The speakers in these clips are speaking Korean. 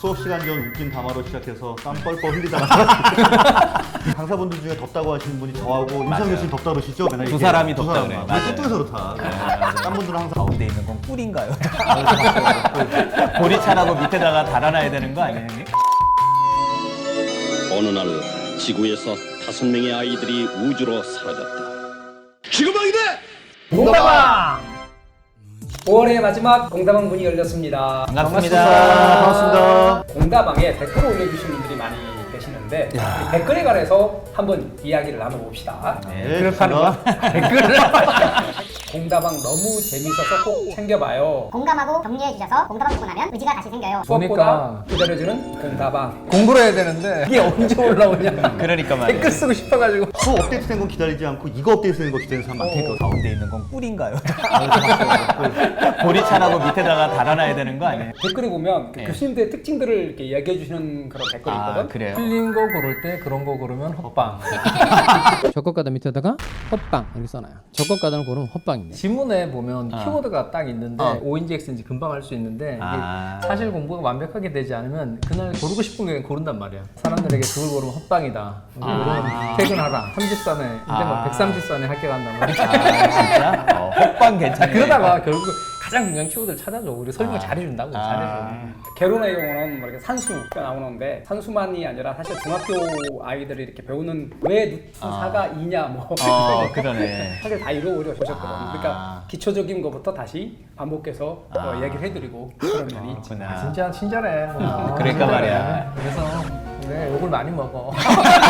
수업 시간 전 웃긴 담화로 시작해서 땀 뻘뻘 흘리다가 강사분들 중에 덥다고 하시는 분이 저하고 임상 교수님 덥다 그러시죠? 맨날 두 이렇게 사람이 두 덥다 사람. 그래요. 우리 맞아요. 뚱뚱해서 그렇다. 딴 분들은 항상 가운데 있는 건 꿀인가요? 보리차라고 밑에다가 달아놔야 되는 거 아니에요? 형님? 어느 날 지구에서 다섯 명의 아이들이 우주로 사라졌다. 지구방이다! 공다방 5월의 마지막 공다방 문이 열렸습니다. 반갑습니다. 반갑습니다. 공다방에 댓글을 올려주신 분들이 많이 계시는데 이 댓글에 관해서 한번 이야기를 나눠봅시다. 네, 그렇다는 제가 댓글을 공다방 너무 재밌어서 꼭 챙겨봐요. 공감하고 격려해 주셔서 공감하고 보고 나면 의지가 다시 생겨요. 수업보다 기다려주는 공다방. 공부를 해야 되는데 이게 언제 올라오냐 그러니까 말이에요. 댓글 쓰고 싶어가지고 수업 업데이트 된 건 기다리지 않고 이거 업데이트 된 거 기다리는 사람 많다니까. 가운데 있는 건 꿀인가요? 보리차라고 밑에다가 달아놔야 되는 거 아니에요? 댓글에 보면 그 네. 교수님들의 특징들을 이렇게 이야기해 주시는 그런 댓글이 아 있거든. 그래요? 틀린 거 고를 때 그런 거 고르면 헛방 적법가다 밑에다가 헛방 이렇게 써놔요. 적법가다를 고르면 헛방입니다. 지문에 보면 어. 키워드가 딱 있는데 어. O인지 X인지 금방 알 수 있는데 이게 아. 사실 공부가 완벽하게 되지 않으면 그날 고르고 싶은 게 고른단 말이야 사람들에게 그걸 고르면 헛방이다 아. 퇴근하라 30산에 근데 아. 뭐 130산에 학교 간단 말이야 아 진짜? 어, 헛방 아, 괜찮네. 그러다가 결국 가장 중요한 키워드를 찾아줘 우리 설명 아. 잘해준다고 아. 잘해줘 개론의 경우는 뭐 이렇게 산수가 나오는데 산수만이 아니라 사실 중학교 아이들이 이렇게 배우는 왜 누수사가 이냐 뭐 어 그러네. 사실 다 이루어져 보셨거든. 아. 그러니까 기초적인 것부터 다시 반복해서 아. 어, 얘기를 해드리고 그런 면이 있지. 그렇구나. 진짜 친절해 뭐. 그러니까 친절해. 말이야. 그래서 네, 욕을 많이 먹어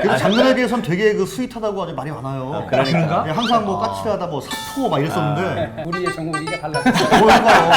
그래서 작년에 비해서는 되게 그 스윗하다고 아주 말이 많아요. 그러니까. 예, 항상 뭐 까칠하다, 뭐 사토 막 이랬었는데 우리의 정우 우리가 달라졌어. 뭘 해봐요.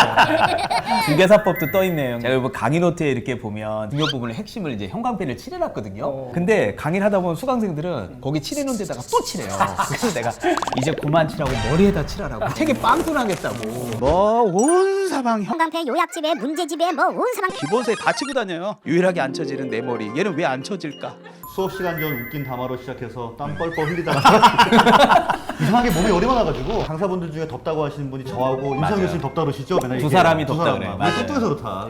중개사법도 떠 있네요. 제가 이거 강의 노트에 이렇게 보면 중요 부분의 핵심을 이제 형광펜을 칠해놨거든요. 어. 근데 강의를 하다 보면 수강생들은 거기 칠해놓은 데다가 또 칠해요. 그래서 내가 이제 그만 칠하고 머리에다 칠하라고 책에 빵꾸 나겠다고. 뭐 온 사방 형 형광패 요약집에 문제집에 뭐 온 사람 기본서에 다 치고 다녀요. 유일하게 안 쳐지는 내 머리. 얘는 왜 안 쳐 질까? 수업 시간 전 웃긴 담화로 시작해서 땀 뻘뻘 흘리다가 이상하게 몸이 열이 많아가지고 강사분들 중에 덥다고 하시는 분이 저하고 임상. 교수님 덥다 그러시죠? 맨날 두 이렇게 사람이 두 덥다 사람. 그래요. 맞아요. 뚱뚱해서 그렇다.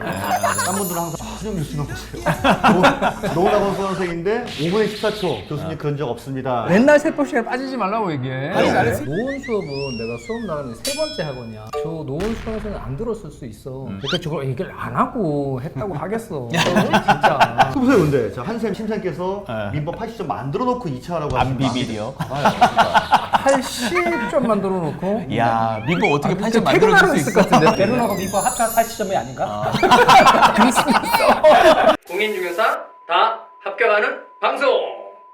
딴 분들은 항상 아, 한영 교수님 보세요. 노은학원 수강생인데 5분에 14초 교수님 그런 적 없습니다. 맨날 세법 시간에 빠지지 말라고 얘기해 아니, 잘했어. 노원 수업은 내가 수업 나가는 세 번째 학원이야 저 노원 수업에서는 안 들었을 수 있어 그러니까 저걸 얘기를 안 하고 했다고 하겠어 진짜 보세요 근데 자 한샘 심사님께서 네. 민법 80점 만들어 놓고 2차라고 안 비밀이요. 80점 만들어 놓고 이야 민법 어떻게 아, 8점 진짜 만들어줄 퇴근하러 수 있을 있어? 것 같은데 개론하고 민법 합쳐 80점이 아닌가? 공인중개사 다 합격하는 방송.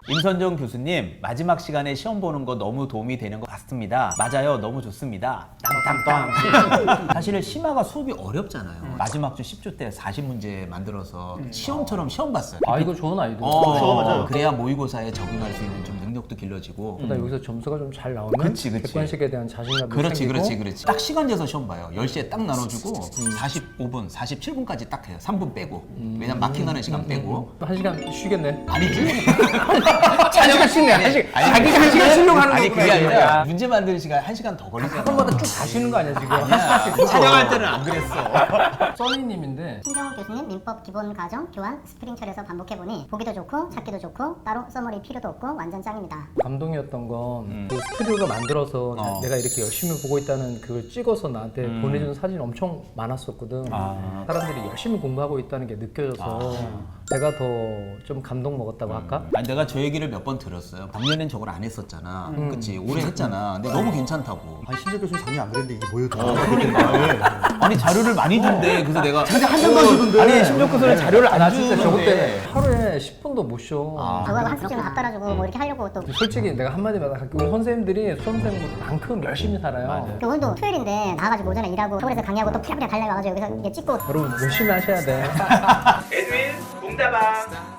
임선정 교수님 마지막 시간에 시험 보는 거 너무 도움이 되는 것 같습니다. 맞아요, 너무 좋습니다. 땅땅땅. 사실은 심화가 수업이 어렵잖아요. 마지막 주 10주 때 40문제 만들어서 시험처럼 시험 봤어요. 아 이거 좋은 아이디어 어, 맞아요. 그래야 모의고사에 적응할 수 있는 좀 능력도 길러지고. 보다 여기서 점수가 좀 잘 나오면 그치, 그치. 객관식에 대한 자신감도 그렇지, 생기고 그렇지, 그렇지. 딱 시간 재서 시험 봐요. 10시에 딱 나눠주고 45분, 47분까지 딱 해요. 3분 빼고. 왜냐면 마킹하는 시간 빼고. 한 시간 쉬겠네 아니지? 한 시간 쉬네 한 시간 자기가 한 시간 쉬려고 하는 아니 거구나, 그게 이거. 아니라 문제 만드는 시간 1시간 더 걸리잖아. 학원마다 쭉다 쉬는 거 아니야 지금 아니야. 촬영할 때는 안 그랬어. 써니님인데 신정훈 교수님 민법 기본 과정 교환 스프링 철에서 반복해보니 보기도 좋고 찾기도 좋고 따로 써머리 필요도 없고 완전 짱입니다. 감동이었던 건그 스튜디오가 만들어서 나- 어. 내가 이렇게 열심히 보고 있다는 그걸 찍어서 나한테 보내주는 사진이 엄청 많았었거든. 아. 사람들이 열심히 공부하고 있다는 게 느껴져서 내가 더 좀 감동 먹었다고 할까? 아니 내가 저 얘기를 몇 번 들었어요. 작년엔 저걸 안 했었잖아. 그치? 올해 했잖아. 근데 너무 괜찮다고. 아니 심재 교수님 작년 안 그랬는데 이게 뭐예요? 아니 자료를 많이 준대. 그래서 내가 자기 한 장만 주던데. 아니 심지어 교수는 자료를 안나 주는데. 진짜 저것 때문에 하루에 10분도 못 쉬어. 저거하고 학습지는 밥 따라주고 뭐 이렇게 하려고 또 솔직히 내가 한마디만 할게. 우리 선생님들이 수험생만큼 열심히 살아요. 그 오늘도 토요일인데 나와가지고 오전에 일하고 서울에서 강의하고 또 푸랴푸랴 달려가가지고 여기서 이게 찍고 여러분 열심히 하셔야 돼. 에드윈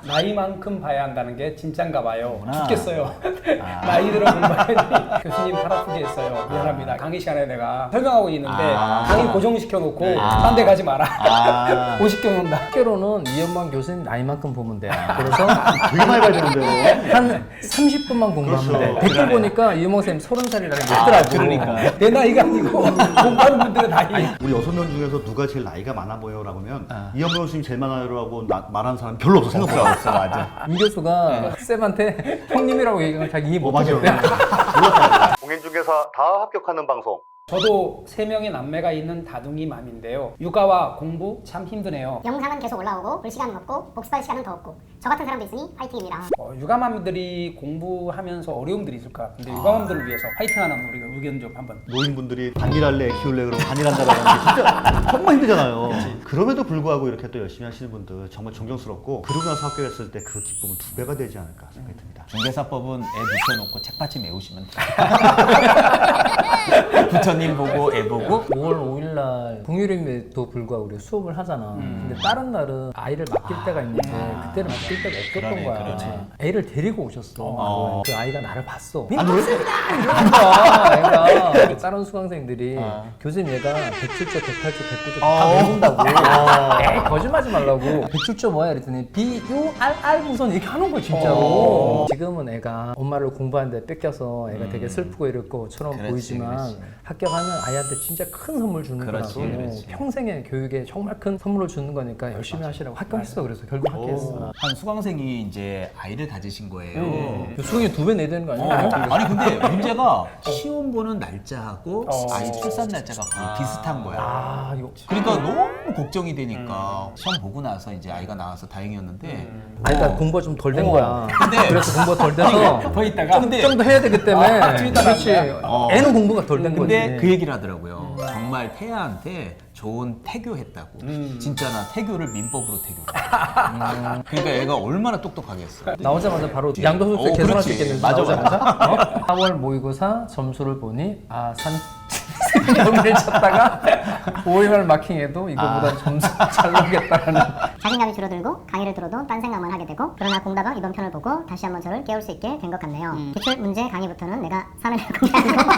나이만큼 봐야 한다는 게 진짠가 봐요. 그렇구나. 죽겠어요. 아. 나이 들어 공부하니 교수님 팔 아프게 했어요. 미안합니다. 강의 시간에 내가 설명하고 있는데 아. 강의 고정시켜 놓고 아. 딴 데 가지 마라. 아. 50경 온다. 학교로는 이현만 교수님 나이만큼 보면 돼. 그래서 되게 많이 봐야 되는데요. 한 30분만 공부하면 그렇죠. 돼. 댓글 보니까 이현만 선생님 30살이라는 게 있더라고. 그러니까. 내 나이가 아니고 공부하는 분들의 나이. 우리 여섯 명 중에서 누가 제일 나이가 많아 보여라고 하면 아. 이현명 교수님 제일 많아요라고 나- 말하는 사람 별로 없어 생각보다. 없어 맞아. 임 교수가 쌤한테 형님이라고 얘기하면 자기 이해 어. 못하겠대. 몰랐어요. 공인중개사 다 합격하는 방송. 저도 세 명의 남매가 있는 다둥이 맘인데요. 육아와 공부 참 힘드네요. 영상은 계속 올라오고 볼 시간은 없고 복습할 시간은 더 없고 저 같은 사람도 있으니 파이팅입니다. 어, 육아맘들이 공부하면서 어려움들이 있을 것 같은데 육아맘들을 위해서 파이팅하는 우리가 의견 좀 한번. 노인분들이 반일할래, 애 키울래 그러면 반일한다라는 게 진짜 정말 힘들잖아요. 그럼에도 불구하고 이렇게 또 열심히 하시는 분들 정말 존경스럽고 그러고 나서 합격했을 때 그 기쁨은 두 배가 되지 않을까 생각이 듭니다. 중개사법은 애 눕혀놓고 책받침 외우시면 돼요. 부처님 보고 애 보고 5월 5일 날 공휴일임에도 불구하고 우리 가 수업을 하잖아. 근데 다른 날은 아이를 맡길 때가 있는데 그때는 맡길 때가 없었던 그러네, 거야. 그러네. 애를 데리고 오셨어. 어. 그 아이가 나를 봤어. 민박쌤이다! 이러는 거야. 애가. 다른 수강생들이 교수님 얘가 107조, 108조, 109조 다 외운다고. 에이, 거짓말하지 말라고. 107조 뭐야? 이랬더니 B, U, R, R 무선 이렇게 하는 거야, 진짜로. 지금은 애가 엄마를 공부하는데 뺏겨서 애가 되게 슬프고 이럴 것처럼 그렇지, 보이지만 그렇지. 합격하면 아이한테 진짜 큰 선물 주는 그렇지, 거라고 그렇지. 평생의 교육에 정말 큰 선물을 주는 거니까 열심히 하시라고 합격했어 그래서 결국 합격했어 한 수강생이 이제 아이를 가지신 거예요. 음. 수능이 두배 내야 되는 거 어, 아니에요? 아니 근데 문제가 시험 보는 날짜하고 어. 아이 출산 날짜가 거의 비슷한 거야. 아 이거 그러니까 너무 걱정이 되니까 시험 보고 나서 이제 아이가 나와서 다행이었는데 아니 그러니까 공부가 좀 덜 된 어. 거야 근데- 그래서 공부가 덜 돼서 더 있다가 근데 좀 더 해야 되기 때문에 아, 그렇지 어. 애는 공부가 덜 된 거지 근데 그 얘기를 하더라고요. 정말 태아한테 좋은 태교했다고. 진짜 나 태교를 민법으로 태교를. 음. 그러니까 애가 얼마나 똑똑하겠어. 나오자마자 바로 양도소득세 어, 개선할 수 그렇지. 있겠는데 맞아, 나오자마자 어? 4월 모의고사 점수를 보니 아 산 여기를 쳤다가 5일날 마킹해도 이거보다 아. 점수 잘 나오겠다라는 자신감이 줄어들고 강의를 들어도 딴 생각만 하게 되고 그러나 공다방 이번 편을 보고 다시 한번 저를 깨울 수 있게 된 것 같네요. 기출 문제 강의부터는 내가 산업별 공부하고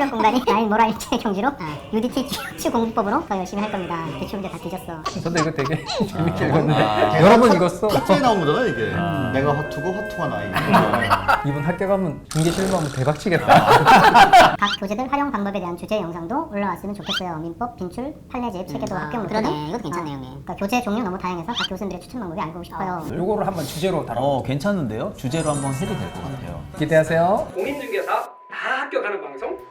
산업별 공부하니 나인 모라일체 경지로 UDT 추 공부법으로 더 열심히 할 겁니다. 기출 문제 다 뒤졌어. 저도 이거 되게 재밌게 읽었는데 아. 여러 번 읽었어 탑재에 나오는 거잖아 이게. 내가 화투고 화투가 나이. 이분 학교 가면 중계 실무하면 대박 치겠다 각 교재들 활용 방법에 대한 주제 영상도 올라왔으면 좋겠어요. 민법, 빈출, 판례집, 체계도 합격 문제 그러네. 이것도 괜찮네요, 형님. 그러니까 교재 종류 너무 다양해서 각 교수님들의 추천 방법이 알고 싶어요. 요거를 한번 주제로 다뤄. 어 괜찮은데요? 주제로 한번 해도 될 것 같아요. 기대하세요 공인중개사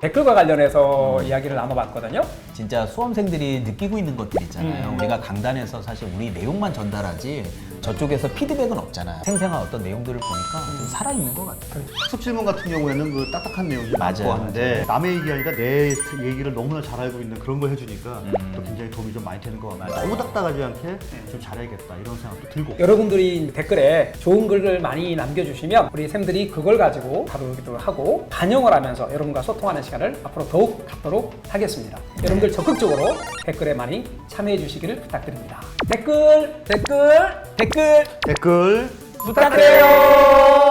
댓글과 관련해서 이야기를 나눠봤거든요. 진짜 수험생들이 느끼고 있는 것들 있잖아요. 우리가 강단에서 사실 우리 내용만 전달하지 저쪽에서 피드백은 없잖아요. 생생한 어떤 내용들을 보니까 좀 살아있는 것 같아요. 학습 질문 같은 경우에는 그 딱딱한 내용이 많고 맞아요, 하는데 남의 얘기 아니라 내 얘기를 너무나 잘 알고 있는 그런 걸 해주니까 음. 또 굉장히 도움이 좀 많이 되는 것 같아요. 너무 딱딱하지 않게 좀 잘해야겠다 이런 생각도 들고. 여러분들이 댓글에 좋은 글을 많이 남겨주시면 우리 쌤들이 그걸 가지고 다루기도 하고 반영을 하면서 여러분과 소통하는 시간을 앞으로 더욱 갖도록 하겠습니다. 여러분들 적극적으로 댓글에 많이 참여해 주시기를 부탁드립니다. 댓글 댓글 댓글 댓글 부탁드려요.